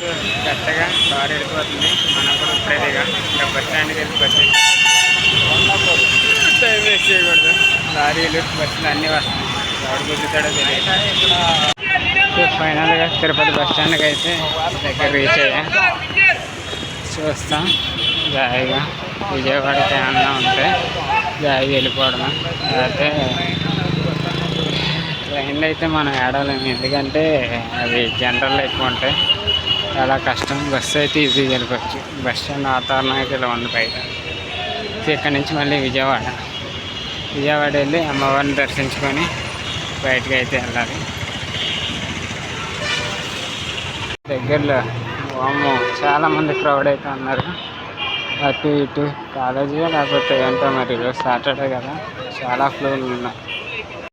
కరెక్ట్గా కారు వెళ్ళిపోతుంది. మనం కూడా ఇప్పుడేగా ఇంకా బస్ స్టాండ్కి వెళ్ళి బస్ టైం వేస్ట్ చేయకూడదు. లారీలు బస్సులు అన్నీ వస్తాయి ఎవరు గుద్దుతాడో తెలియదు. సో ఫైనల్గా తిరుపతి బస్ స్టాండ్కి అయితే దగ్గర రీచ్ అయ్యా. చూస్తాం. జాయిగా విజయవాడకి ఏమన్నా ఉంటే జాయిగా వెళ్ళిపోవడం అయితే ట్రైన్లో అయితే మనం ఏడవలేము. ఎందుకంటే అవి జనరల్ ఎక్కువ ఉంటాయి. చాలా కష్టం. బస్సు అయితే ఈజీగా వెళ్ళిపోవచ్చు. బస్ స్టాండ్ వాతావరణం అయితే ఇలా ఉంది బయట. ఇక్కడ నుంచి మళ్ళీ విజయవాడ. విజయవాడ వెళ్ళి అమ్మవారిని దర్శించుకొని బయటకు అయితే వెళ్ళాలి. దగ్గరలో వామ్మో చాలా మంది క్రౌడ్ అయితే ఉన్నారు. అటు ఇటు కాలేజీ లేకపోతే ఏంటో మరి ఈరోజు సాటర్డే కదా. చాలా ఫ్లోర్లు ఉన్నాయి.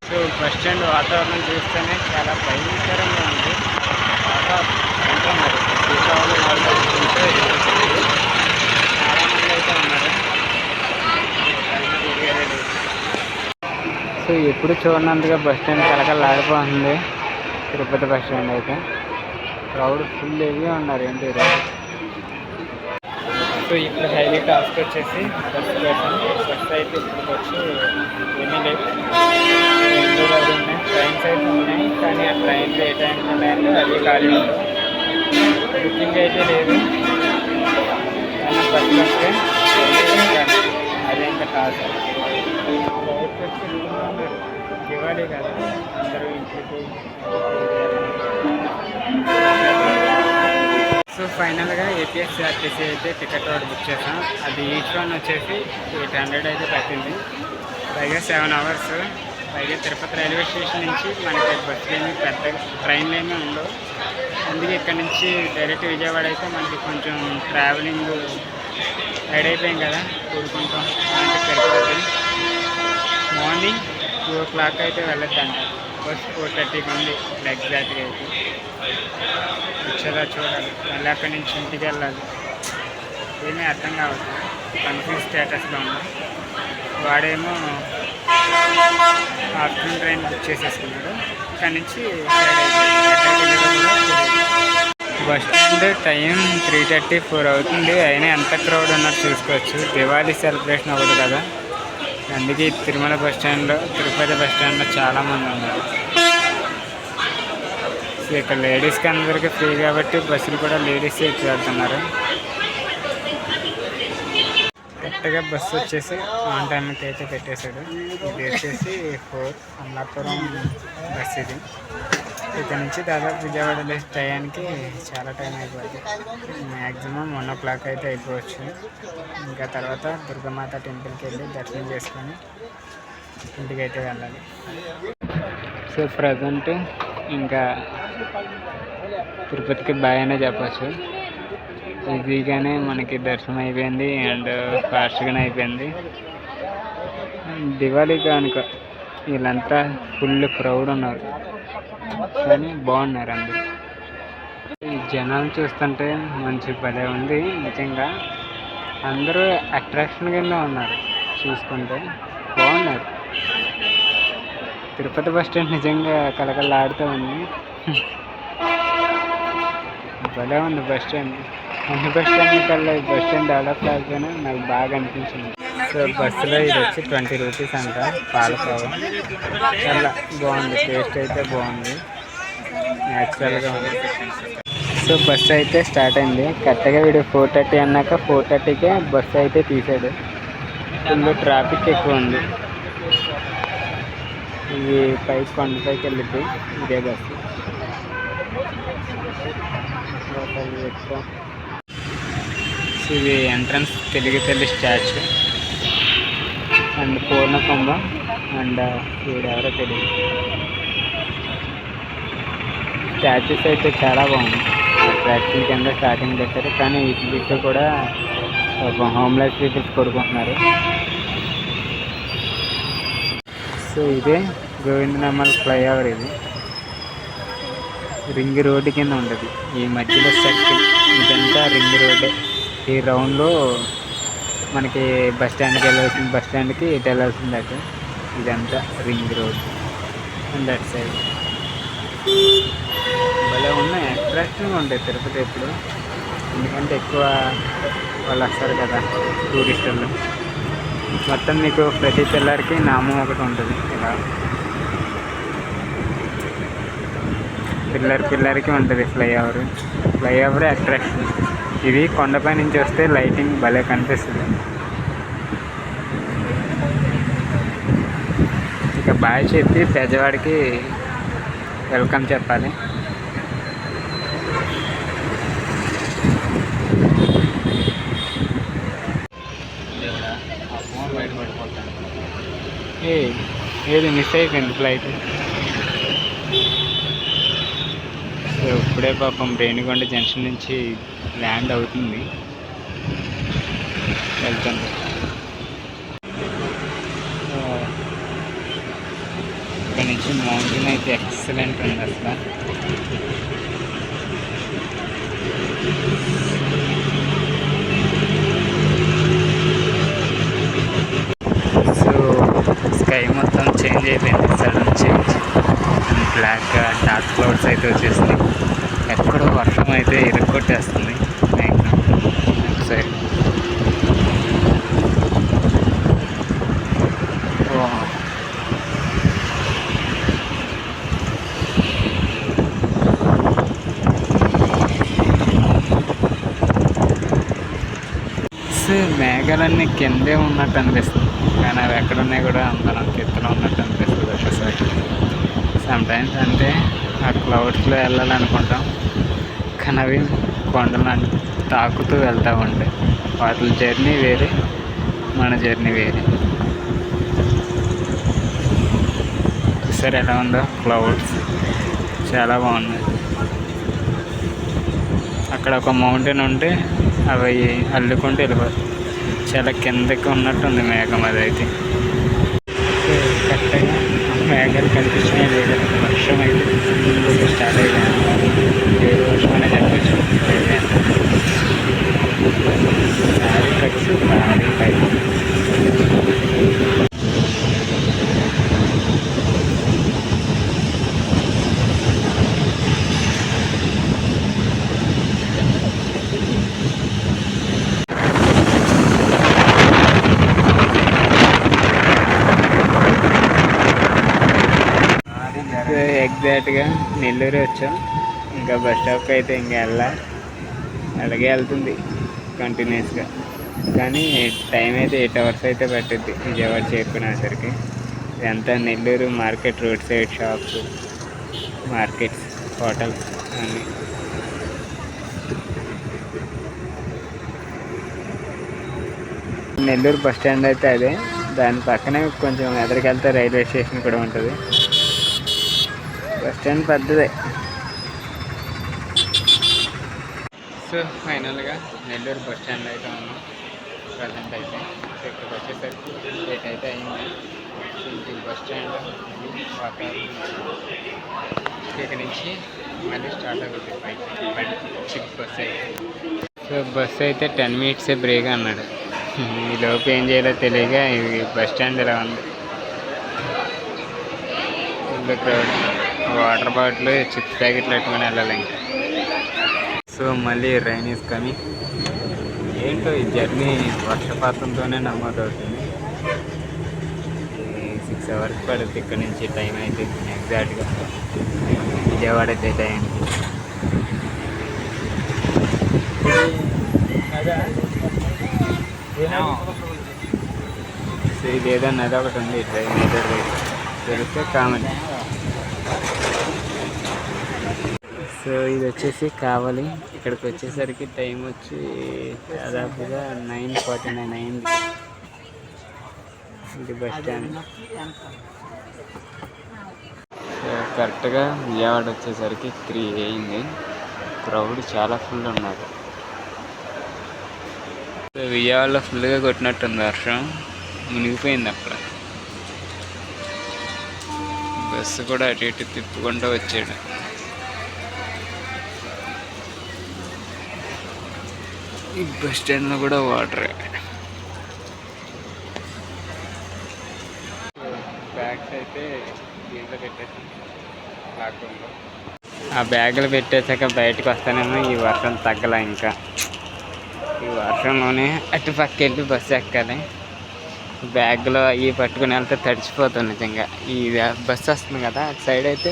సో బస్ స్టాండ్ వాతావరణం చూస్తేనే చాలా భయంకరంగా ఉంది చాలా ఏంటో మరి దీపావళి వాళ్ళు చూస్తే చాలా మంది అయితే ఉన్నారు సో ఎప్పుడు చూడనంతగా బస్ స్టాండ్ కలకలాడిపోతుంది తిరుపతి బస్ స్టాండ్ అయితే. క్రౌడ్ ఫుల్ హెవీగా ఉన్నారు ఏంటి సో ఇప్పుడు హైలీ టాస్క్ వచ్చేసి బస్ కోసం బస్ అయితే ఇప్పుడు వచ్చి ఎన్ని లేవు. ఉన్నాయి. ట్రైన్స్ అయితే ఉన్నాయి. కానీ ఆ ట్రైన్లు ఏ టైంకి ఉన్నాయంటే అవి ఖాళీ ఉండవు బుకింగ్ అయితే లేదు. బస్ అదే ఇంకా టాస్క్ వచ్చి దివాళీ కదా. అందరూ ఇంటికి సో ఫైనల్గా ఏపీఎస్ఆర్టీసీ అయితే టికెట్ ఒకటి బుక్ చేసాం అది ఈచ్ వన్ వచ్చేసి ఎయిట్ హండ్రెడ్ అయితే పట్టింది. పైగా సెవెన్ అవర్స్ పైగా తిరుపతి రైల్వే స్టేషన్ నుంచి మనకి బస్సులు ఏమి పెద్ద ట్రైన్లు ఏమీ ఉండవు. అందుకే ఇక్కడ నుంచి డైరెక్ట్ విజయవాడ అయితే మనకి కొంచెం ట్రావెలింగ్ రెడీ అయిపోయాం కదా కూడుకుంటాం అంటే సరిపోతుంది మార్నింగ్ టూ ఓ క్లాక్ అయితే వెళ్ళొద్దంట. బస్ ఫోర్ థర్టీకి ఉంది ఎగ్జాక్ట్గా అయితే. వచ్చేదా చూడాలి. మళ్ళీ అక్కడి నుంచి ఇంటికి వెళ్ళాలి. ఏమీ అర్థం కావద్దు కన్ఫ్యూజ్ స్టేటస్లో ఉంది. వాడేమో ఆఫ్టర్నూన్ ట్రైన్ బుక్ చేసేసుకున్నాడు. ఇక్కడ నుంచి bus stand time three thirty four అవుతుంది. అయినా ఎంత క్రౌడ్ ఉన్నట్టు చూసుకోవచ్చు. దివాళీ సెలబ్రేషన్ అవ్వదు కదా. అందుకే తిరుమల బస్ స్టాండ్లో తిరుపతి బస్ స్టాండ్లో చాలామంది ఉన్నారు. ఇక్కడ లేడీస్కి అందరికీ ఫ్రీ కాబట్టి బస్సులు కూడా లేడీస్ ఎక్కువ వెళ్తున్నారు. కరెక్ట్గా బస్సు వచ్చేసి ఆన్ టైంకి అయితే పెట్టేశాడు. ఇది వచ్చేసి ఫోర్ అమలాపురం బస్ ఇది. ఇక్కడ నుంచి దాదాపు విజయవాడ టయానికి చాలా టైం అయిపోతుంది మ్యాక్సిమం వన్ ఓ క్లాక్ అయితే అయిపోవచ్చు. ఇంకా తర్వాత దుర్గమాత టెంపుల్కి వెళ్ళి దర్శనం చేసుకొని ఇంటికి అయితే వెళ్ళాలి. సో ప్రజెంట్ ఇంకా తిరుపతికి బాయ్ అనే చెప్పచ్చు. ఈజీగానే మనకి దర్శనం అయిపోయింది అండ్ ఫాస్ట్గానే అయిపోయింది. దివాళీ కనుక వీళ్ళంతా ఫుల్ క్రౌడ్ ఉన్నారు. కానీ బాగున్నారు అందరు. జనాలు చూస్తుంటే మంచి భలే ఉంది. నిజంగా అందరూ అట్రాక్షన్ కింద ఉన్నారు. చూసుకుంటే బాగున్నారు. తిరుపతి బస్ స్టాండ్ నిజంగా కలకలాడుతూ ఉంది. భలే ఉంది బస్ స్టాండ్. అన్ని బస్ స్టాండ్ కల్లా ఈ బస్ స్టాండ్ డెవలప్ కాకపోయినా నాకు బాగా అనిపించింది. సో బస్సులో ఇది వచ్చి ట్వంటీ రూపీస్ అంట పాలకోవా. చాలా బాగుంది టేస్ట్ అయితే బాగుంది. న్యాచురల్గా ఉంది. సో బస్సు అయితే స్టార్ట్ అయింది. కరెక్ట్గా వీడు ఫోర్ థర్టీ అన్నాక ఫోర్ థర్టీకే బస్సు అయితే తీసాడు. ఫుల్ ట్రాఫిక్ ఎక్కువ ఉంది. ఇది పై కొండపైకి వెళ్ళిద్ది ఇదే బస్సు. ఎక్కువ ఇది entrance Telugu Talli statue and Purnakumbha and వీడెవరో తెలియదు స్టాచ్యూస్ అయితే చాలా బాగుంది అట్రాక్షన్ కింద స్టార్టింగ్ పెట్టారు. కానీ వీటి కూడా హోమ్లెస్ పీపుల్స్ కొడుకుంటున్నారు. సో ఇదే గోవిందనామాల ఫ్లైఓవర్ ఇది. రింగ్ రోడ్డు కింద ఉంటుంది. ఈ మధ్యలో సర్కిల్ ఇదంతా రింగ్ రోడ్డే. ఈ రౌండ్లో మనకి బస్ స్టాండ్కి వెళ్ళాల్సిన బస్ స్టాండ్కి ఇటు వెళ్ళాల్సింది అటు ఇదంతా ring road and that side భలే ఉన్నాయి. అట్రాక్షన్గా ఉంటాయి తిరుపతి ఎప్పుడు. ఎందుకంటే ఎక్కువ వాళ్ళు వస్తారు కదా టూరిస్టులు. మొత్తం మీకు ప్రతి పిల్లర్కి నామం ఒకటి ఉంటుంది ఇలా. పిల్లర్ పిల్లర్కి ఉంటుంది ఫ్లైఓవర్. ఫ్లైఓవరే అట్రాక్షన్ ఇది కొండపై నుంచి వస్తే లైటింగ్ భలే కనిపిస్తుంది. ఇక బాయ్ చెప్పి పెద్దవాడికి వెల్కమ్ చెప్పాలి. ఏ ఏది మిస్ అయిపోయింది ఫ్లైట్ సో ఇప్పుడే పాపం రేణిగొండ జంక్షన్ నుంచి ల్యాండ్ అవుతుంది. వెళ్తాను. ఇక్కడ నుంచి మౌంటైన్ అయితే ఎక్సలెంట్ ఉంది అసలు. సో స్కై మొత్తం చేంజ్ అయిపోయింది. సడన్ బ్లాక్ డార్క్ క్లౌడ్స్ అయితే వచ్చేసినాయి ఎక్కడో వర్షం అయితే ఇరుక్కొట్టేస్తుంది. మ్యాక్సిమం సైడ్ సో మేఘాలన్నీ కిందే ఉన్నట్టు అనిపిస్తుంది. కానీ అవి ఎక్కడున్నాయి కూడా అందరం నాకు ఉన్నట్టు. సమ్టైమ్స్ అంటే ఆ క్లౌడ్స్లో వెళ్ళాలనుకుంటాం. కానీ అవి కొండలను తాకుతూ వెళ్తూ ఉంటాయి వాటి జర్నీ వేరే మన జర్నీ వేరే. సరే ఎలా ఉందో? క్లౌడ్స్ చాలా బాగున్నాయి. అక్కడ ఒక మౌంటైన్ ఉంటే అవి అల్లుకుంటూ వెళ్ళిపోతాయి. చాలా కిందకి ఉన్నట్టుంది మేఘం అదైతే. కరెక్ట్గా మేఘాలు కనిపించినాయి లేదు వర్షం అయితే ఇప్పుడు స్టార్ట్ అయ్యింది ఏడు వర్షం అనేది చెప్పచ్చు ఎగ్జాక్ట్గా నెల్లూరు వచ్చాం. ఇంకా బస్ స్టాప్కి అయితే ఇంకా వెళ్ళాలి అలాగే వెళ్తుంది కంటిన్యూస్గా కానీ టైం అయితే ఎయిట్ అవర్స్ అయితే పట్టుద్ది విజయవాడ చేరుకునేసరికి. ఇదంతా Nellore market road side shops markets hotels అన్నీ. నెల్లూరు బస్ స్టాండ్ అయితే అదే. దాని పక్కనే కొంచెం ఎదరికెళ్తే రైల్వే స్టేషన్ కూడా ఉంటుంది. బస్ స్టాండ్ పెద్దదే సో ఫైనల్గా నెల్లూరు బస్ స్టాండ్ అయితే ఉన్నాం. ప్రజెంట్ అయితే. సో ఇక్కడికి వచ్చేసరికి లేట్ అయితే అయింది. ఇది బస్ స్టాండ్ ఇక్కడి వాతావరణం ఇక్కడ నుంచి మళ్ళీ స్టార్ట్ అవుతుంది బైక్. బండి చిప్ బస్ అయితే. సో బస్ అయితే టెన్ మినిట్సే బ్రేక్ అన్నాడు. ఈ లోపు ఏం చేయాలో తెలియక ఇది బస్ స్టాండ్ ఇలా ఉంది? క్రౌడ్ వాటర్ బాటిల్ చిప్స్ ప్యాకెట్లు పెట్టుకొని వెళ్ళాలి ఇంకా. సో మళ్ళీ రైన్ ఇస్ కమింగ్ ఏంటో ఈ జర్నీ వర్షపాతంతోనే నమోదవుతుంది. సిక్స్ అవర్స్ పడుతుంది ఇక్కడ నుంచి టైం అయితే ఎగ్జాక్ట్గా విజయవాడ అయితే టైం. సో ఇది ఏదో నది ఒకటి ఉంది ట్రైన్ మేజర్ తెలిస్తే కామన్ సో ఇది వచ్చేసి కావాలి. ఇక్కడికి వచ్చేసరికి టైం వచ్చి దాదాపుగా నైన్ ఫార్టీ నైన్ అయింది. ఇది బస్ స్టాండ్. కరెక్ట్గా విజయవాడ వచ్చేసరికి త్రీ అయింది. క్రౌడ్ చాలా ఫుల్ ఉన్నారు సో విజయవాడలో ఫుల్గా కొట్టినట్టుంది వర్షం. మునిగిపోయింది అక్కడ. బస్సు కూడా అటు ఇటు తిప్పుకుంటూ వచ్చాడు. ఈ బస్ స్టాండ్లో కూడా వాటరే. బ్యాగ్స్ అయితే దీంట్లో పెట్టేసి లాక్డౌన్లో. ఆ బ్యాగులు పెట్టేశాక బయటకు వస్తానేమో ఈ వర్షం తగ్గల ఇంకా. ఈ వర్షంలోనే అటు పక్క వెళ్ళి బస్సు ఎక్కాలి. బ్యాగ్లో అవి పట్టుకుని వెళ్తే తడిచిపోతుంది నిజంగా. ఈ బస్సు వస్తుంది కదా అటు సైడ్ అయితే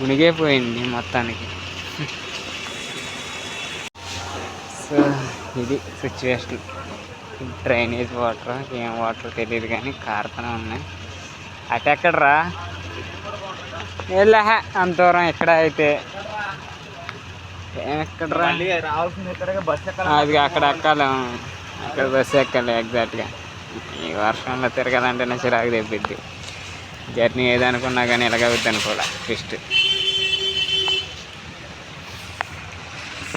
మునిగిపోయింది మొత్తానికి. సో ఇది సిచ్యువేషన్ డ్రైనేజ్ వాటర్ ఏం వాటర్ తెలియదు కానీ కారుతూనే ఉన్నాయి. అటు ఎక్కడరా? వెళ్ళా అంత దూరం ఎక్కడ అయితే? ఎక్కడరా? అది అక్కడ ఎక్కాలి. అక్కడ బస్సు ఎక్కాలి ఎగ్జాక్ట్గా ఈ వర్షంలో తిరగాలంటేనే చిరాకు తెప్పిద్ది. జర్నీ ఏదనుకున్నా కానీ ఇలాగవుద్ది అనుకోలే ట్విస్ట్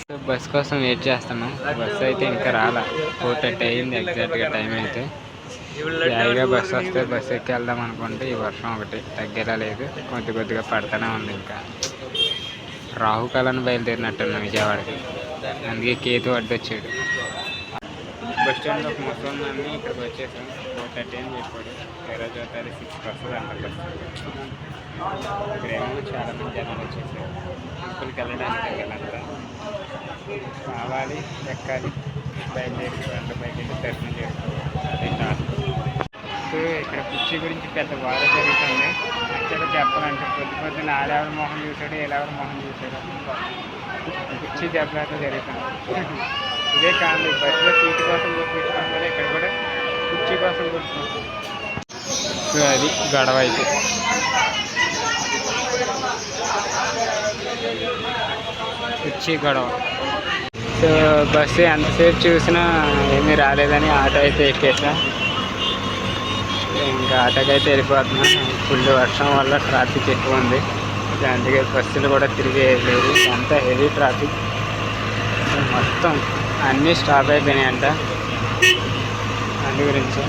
బస్ కోసం వెయిట్ చేస్తున్నాం. బస్ అయితే ఇంకా రాలా. ఫోర్ థర్టీ అయింది ఎగ్జాక్ట్గా టైం అయితే. హాయిగా బస్సు వస్తే బస్సు ఎక్కి వెళ్దాం అనుకుంటే ఈ వర్షం ఒకటి తగ్గేలా లేదు. కొద్ది కొద్దిగా పడుతూనే ఉంది ఇంకా. రాహుకాలను బయలుదేరినట్టున్నాం విజయవాడకి. అందుకే కేతు అడ్డొచ్చాడు బస్ స్టాండ్లో ఒక ముసలి ఇక్కడికి వచ్చేసాం. ఫోర్ థర్టీ అని చెప్పాడు. ఈరోజు తారీఖు సిక్స్కి వస్తుంది అంట బస్సు. ఇక్కడేమో చాలా జనాలు వచ్చేసారు. ఇక్కడికి వెళ్ళడానికి వెళ్ళాలి రావాలి ఎక్కాలి. బయలుదేరి వాళ్ళ పైకి వెళ్ళి దర్శనం చేసుకోవాలి. అదే టాస్క్ సో ఇక్కడ కుర్చీ గురించి పెద్ద వార జరుగుతుంది. యాక్చువల్గా చెప్పాలంటే పొద్దు పొద్దున్న ఆడెవరి మొహం చూసాడు ఏలెవరి మొహం చూసాడు కుర్చీ దెబ్బలాట జరుగుతుంది. ఇదే కాదు బస్సులో సీటు కోసం గుర్తించుకోవడం కూడా ఇక్కడ కూడా కుర్చీ కోసం గుర్తుకుంటుంది సో అది గొడవ అయితే. కుర్చీ గొడవ. సో బస్సు ఎంతసేపు చూసినా ఏమీ రాలేదని ఆటో అయితే ఎక్కేసా. ఇంకా ఆటోకి అయితే వెళ్ళిపోతున్నా. ఫుల్ వర్షం వల్ల ట్రాఫిక్ ఎక్కువ ఉంది. అందుకే బస్సులు కూడా తిరిగి లేదు అంతా హెవీ ట్రాఫిక్. మొత్తం అన్నీ స్టాప్ అయిపోయినాయంట. అందు గురించి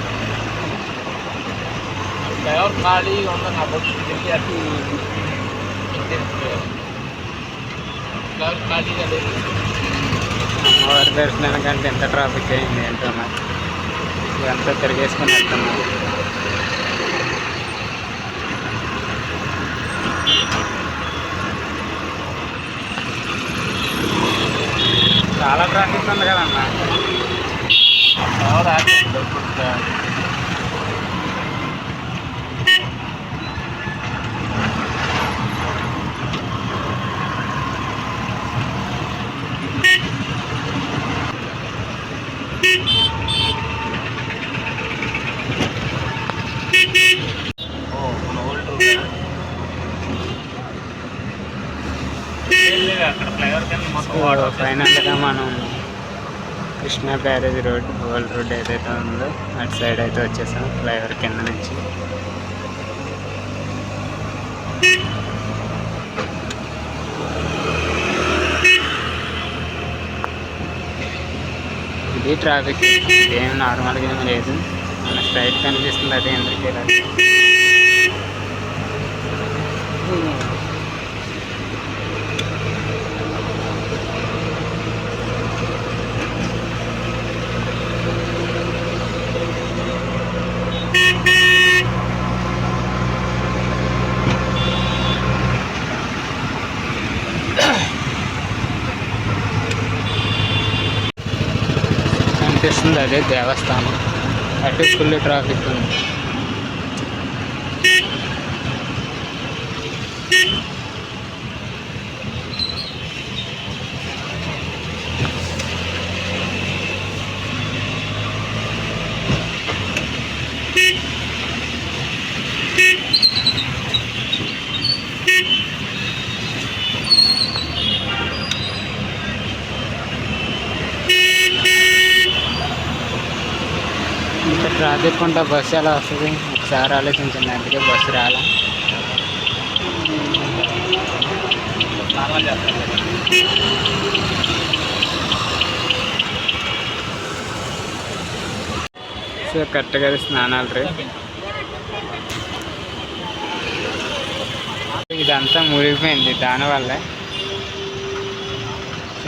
ఖాళీ ఖాళీగా లేదు. అమ్మవారి దర్శనానికంటే ఎంత ట్రాఫిక్ అయింది ఏంటో మరి ఇదంతా తిరిగేసుకొని వెళ్తున్నాం. చాలా ట్రాఫిక్ ఉంది కదన్నా డ్రైవర్ ఆపేయండి. ఓ, మన old route ఆ? ఏం లేదు, అక్కడ ఫ్లైఓవర్ కింద మొత్తం వాటర్ వచ్చేస్తుంది. ఫైనల్గా మనం Krishna barrage road old road ఏదైతే ఉందో అటు సైడ్ అయితే వచ్చేసాం ఫ్లైఓవర్ కింద నుంచి. ఇది ట్రాఫిక్ ఏం నార్మల్గా ఏం లేదు. మన స్ట్రైట్ కనిపిస్తుంది అదే ఎందుకు ఇలా కనిపిస్తుంది అదే దేవస్థానం. అటు ఫుల్ ట్రాఫిక్ ఉంది. ట్రాఫిక్ బస్సు ఎలా వస్తుంది? ఒకసారి ఆలోచించండి అందుకే బస్సు రాలా. సో కరెక్ట్గా స్నానాలు రే. ఇదంతా మునిగిపోయింది దానివల్ల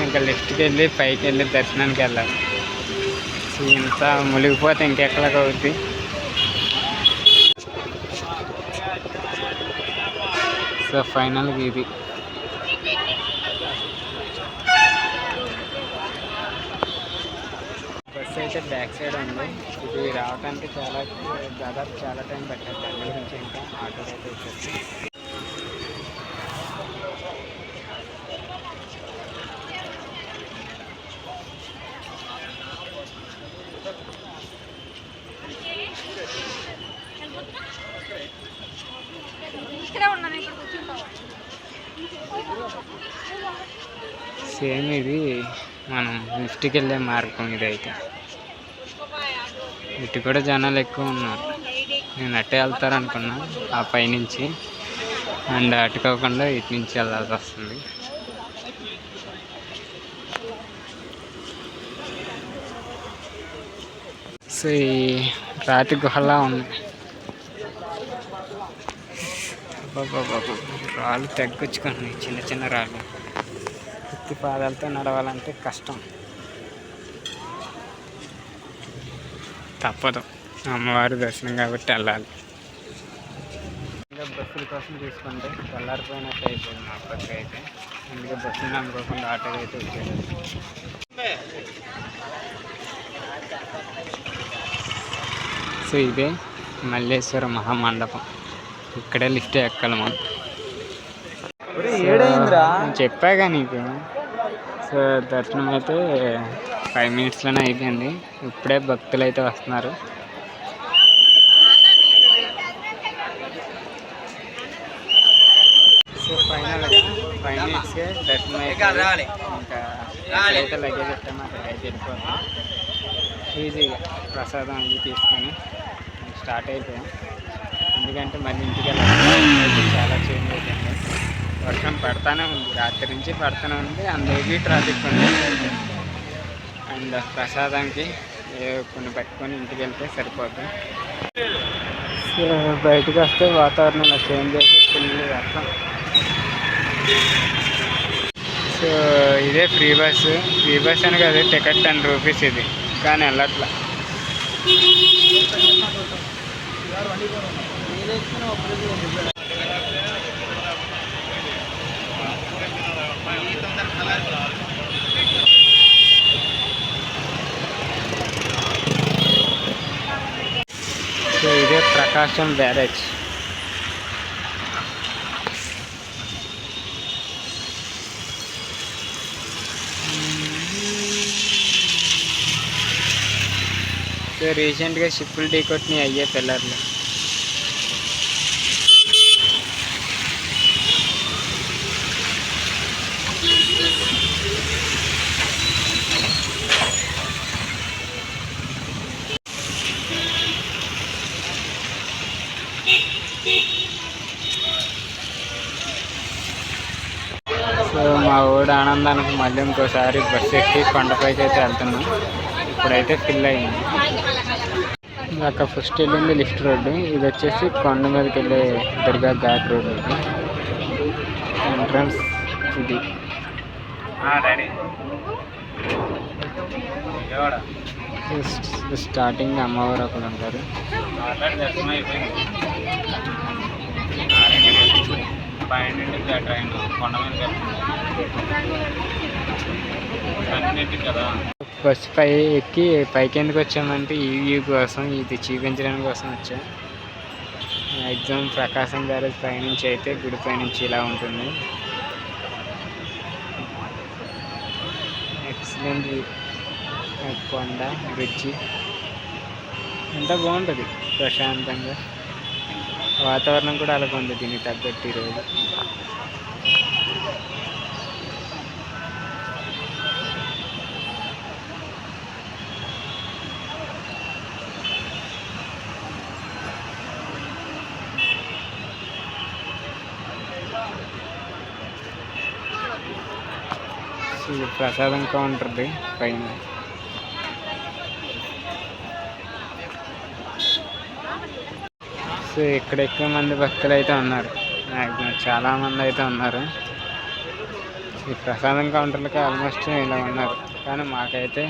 ఇంకా లిఫ్ట్కి వెళ్ళి పైకి వెళ్ళి దర్శనానికి వెళ్ళాలి. సో ఇంత మునిగిపోతే ఇంకెక్కడికి అవుద్ది? సో ఫైనల్గా ఇది. బస్సు అయితే బ్యాక్ సైడ్ ఉంది. ఇది రావడానికి చాలా దాదాపు చాలా టైం పట్టేది. దాని నుంచి ఇంకా ఆటో అయితే వచ్చేసి. సేమ్ ఇది. మనం లిఫ్ట్కి వెళ్ళే మార్గం ఇదైతే ఇటు కూడా జనాలు ఎక్కువ ఉన్నారు. నేను అట్టే వెళ్తారు అనుకున్నా ఆ పైనుంచి. అండ్ అటుకోకుండా ఇటు నుంచి వెళ్ళాల్సి వస్తుంది. సో ఈ రాతి గుహలా ఉంది. రాళ్ళు తగ్గొచ్చుకున్నాయి చిన్న చిన్న రాళ్ళు. ఎత్తి పాదాలతో నడవాలంటే కష్టం. తప్పదు. అమ్మవారి దర్శనం కాబట్టి వెళ్ళాలి. ఇంకా బస్సుల కోసం తీసుకుంటే తెల్లారిపోయినట్టు అయిపోయింది మా పక్క అయితే. అందుకే బస్సులు నమ్ముకోకుండా ఆటో అయితే వచ్చేది సో ఇదే మల్లేశ్వర మహామండపం. ఇక్కడే లిఫ్ట్ ఎక్కాలి మనం. ఏడైందిరా? చెప్పాగా నీకు. సో దర్శనం అయితే ఫైవ్ మినిట్స్లోనే అయిపోయింది. ఇప్పుడే భక్తులు అయితే వస్తున్నారు. సో ఫైనల్గా ఫైవ్ మినిట్స్కే దర్శనం అయితే ఇంకా ఎక్కడైతే లగేజ్ పెట్టామో అక్కడికైతే వెళ్ళిపోతాం ఈజీగా ప్రసాదం అవి తీసుకొని స్టార్ట్ అయిపోయాం. ఎందుకంటే మళ్ళీ ఇంటికి వెళ్ళాలి. చాలా చేంజ్ అయిపోయింది వర్షం పడతానే ఉంది. రాత్రి నుంచి పడతానే ఉంది. అండ్ హెవీ ట్రాఫిక్ ఉంది అండ్ ప్రసాదానికి కొన్ని పట్టుకొని ఇంటికి వెళ్తే సరిపోతుంది సో బయటకు వస్తే వాతావరణం ఇలా చేంజ్ చేసి ఫుల్ వర్షం. సో ఇదే ఫ్రీ బస్ ఫ్రీ బస్ అని కాదు టికెట్ టెన్ రూపీస్ ఇది. కానీ వెళ్ళట్లా సో ఇదే ప్రకాశం బ్యారేజ్. సో రీసెంట్గా షిప్పులు ఢీ కొట్టినాయి అయ్యే పిల్లర్లు సో మా ఊడు ఆనందానికి మళ్ళీ ఇంకోసారి బస్సు ఎక్కి కొండపైకి అయితే వెళ్తున్నాం. ఇప్పుడైతే ఫిల్ అయింది. అక్కడ ఫస్ట్ వెళ్ళింది లిఫ్ట్ రోడ్డు. ఇది వచ్చేసి కొండ మీదకి వెళ్ళే దుర్గా ఘాట్ రోడ్ ఇది. ఎంట్రన్స్ ఇది. స్టార్టింగ్ అమ్మవారు అక్కడ ఉంటారు. ట్రైన్ కొండ మీద బస్సు పై ఎక్కి పైకి ఎందుకు వచ్చామంటే ఈ వ్యూ కోసం ఇది చూపించడానికి కోసం వచ్చాం. ఎగ్జామ్ ప్రకాశం బ్యారేజ్ పైనుంచి అయితే గుడి పైనుంచి ఇలా ఉంటుంది. ఎక్సలెంట్ కొండ బ్రిడ్జి. అంతా బాగుంటుంది ప్రశాంతంగా. వాతావరణం కూడా అలాగ ఉంది దీనికి తగ్గట్టు ఈరోజు ఇది ప్రసాదం కౌంటర్ది పైన. సో ఇక్కడ ఎక్కువ మంది భక్తులు అయితే ఉన్నారు. మ్యాక్సిమం చాలామంది అయితే ఉన్నారు. ఈ ప్రసాదం కౌంటర్లకి ఆల్మోస్ట్ ఇలా ఉన్నారు. కానీ మాకైతే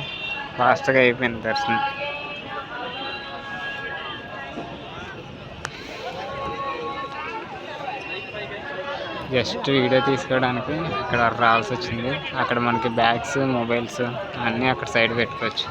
ఫాస్ట్గా అయిపోయింది దర్శనం. జస్ట్ వీడియో తీసుకోవడానికి ఇక్కడ రావాల్సి వచ్చింది. అక్కడ మనకి బ్యాగ్స్ మొబైల్స్ అన్నీ అక్కడ సైడ్ పెట్టుకోవచ్చు.